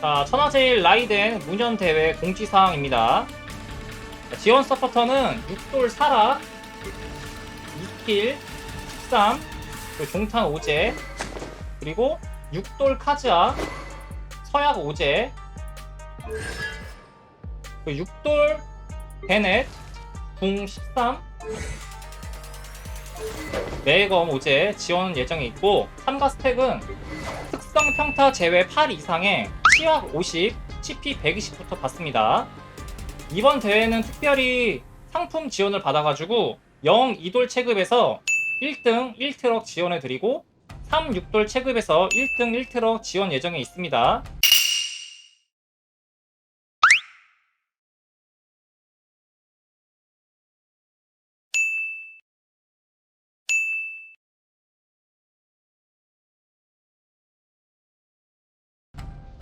자, 천하제일 라이덴 문현대회 공지사항입니다. 자, 지원 서포터는 6돌 사라, 2킬, 13, 그리고 종탄 오제, 그리고 6돌 카즈아, 서약 오제, 그리고 6돌 베넷, 궁 13, 매검 오제 지원 예정에 있고 참가 스택은 특성 평타 제외 8 이상의 치약 50, CP 120부터 받습니다. 이번 대회는 특별히 상품 지원을 받아가지고 0, 2돌 체급에서 1등 1트럭 지원해드리고 3, 6돌 체급에서 1등 1트럭 지원 예정에 있습니다.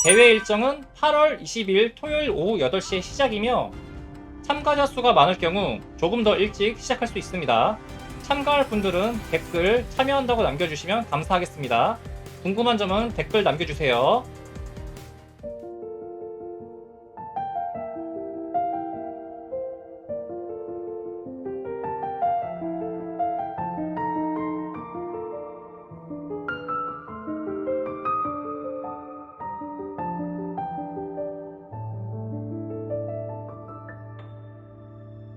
대회 일정은 8월 20일 토요일 오후 8시에 시작이며 참가자 수가 많을 경우 조금 더 일찍 시작할 수 있습니다. 참가할 분들은 댓글 참여한다고 남겨주시면 감사하겠습니다. 궁금한 점은 댓글 남겨주세요.